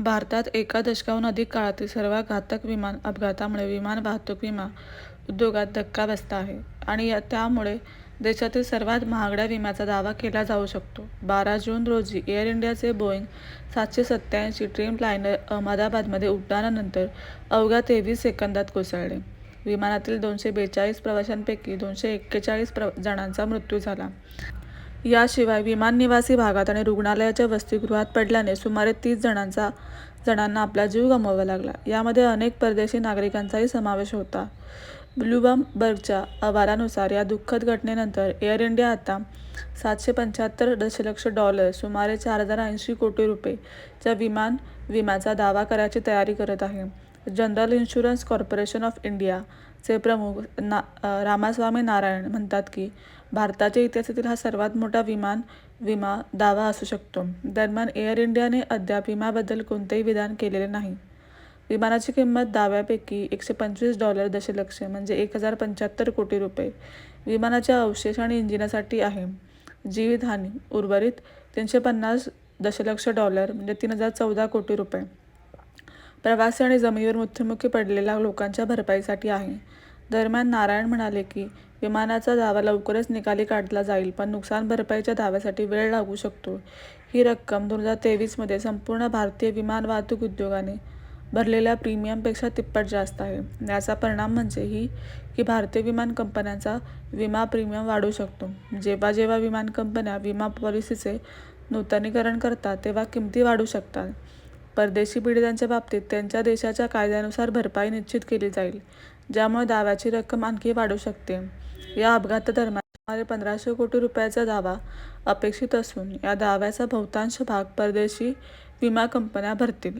भारतात एका दशकाहून अधिक काळातील सर्वात घातक विमान अपघातामुळे विमान वाहतूक विमा उद्योगात धक्का बसला आहे आणि या- त्यामुळे देशातील सर्वात महागड्या विम्याचा दावा केला जाऊ शकतो. बारा जून रोजी एअर इंडियाचे बोईंग सातशे सत्त्याऐंशी ड्रीमलायनर अहमदाबादमध्ये उड्डाणानंतर अवघ्या तेवीस सेकंदात कोसळले. विमानातील दोनशे बेचाळीस प्रवाशांपैकी दोनशे एक्केचाळीस प्र जणांचा मृत्यू झाला. याशिवाय विमान निवासी भागात आणि रुग्णालयाच्या वसतिगृहात पडल्याने सुमारे तीस जणांचा जणांना आपला जीव गमवावा लागला. यामध्ये अनेक परदेशी नागरिकांचाही समावेश होता. ब्लूबमबर्गच्या अहवालानुसार या दुःखद घटनेनंतर एअर इंडिया आता सातशे पंच्याहत्तर दशलक्ष डॉलर (सुमारे चार हजार ऐंशी कोटी रुपये) च्या विमान विम्याचा दावा करायची तयारी करत आहे. जनरल इन्शुरन्स कॉर्पोरेशन ऑफ इंडियाचे प्रमुख ना रामास्वामी नारायण म्हणतात की, भारताच्या इतिहासातील हा सर्वात मोठा विमान विमा दावा असू शकतो. दरम्यान, एअर इंडियाने अद्याप विम्याबद्दल कोणतेही विधान केलेले नाही. विमानाची किंमत दाव्यापैकी एकशे पंचवीस डॉलर दशलक्ष म्हणजे एक हजार पंच्याहत्तर कोटी रुपये विमानाच्या अवशेष आणि इंजिनासाठी आहे. जीवितहानी उर्वरित तीनशे पन्नास दशलक्ष डॉलर म्हणजे तीन हजार चौदा कोटी रुपये प्रवासी आणि जमिनीवर मृत्युमुखी पडलेल्या लोकांच्या भरपाईसाठी आहे. दरम्यान, नारायण म्हणाले की, विमानाचा दावा लवकरच निकाली काढला जाईल पण नुकसान भरपाईच्या दाव्यासाठी वेळ लागू शकतो. ही रक्कम दोन हजार तेवीसमध्ये संपूर्ण भारतीय विमान वाहतूक उद्योगाने भरलेल्या प्रीमियमपेक्षा तिप्पट जास्त आहे. याचा परिणाम म्हणजे ही की भारतीय विमान कंपन्यांचा विमा प्रीमियम वाढू शकतो. जेव्हा जेव्हा विमान कंपन्या विमा पॉलिसीचे नूतनीकरण करतात तेव्हा किमती वाढू शकतात. परदेशी पीडितांच्या बाबतीत त्यांच्या देशाच्या कायद्यानुसार भरपाई निश्चित केली जाईल, ज्यामुळे दाव्याची रक्कम आणखी वाढू शकते. या अपघातादरम्यान सुमारे पंधराशे कोटी रुपयाचा दावा अपेक्षित असून या दाव्याचा बहुतांश भाग परदेशी विमा कंपन्या भरतील.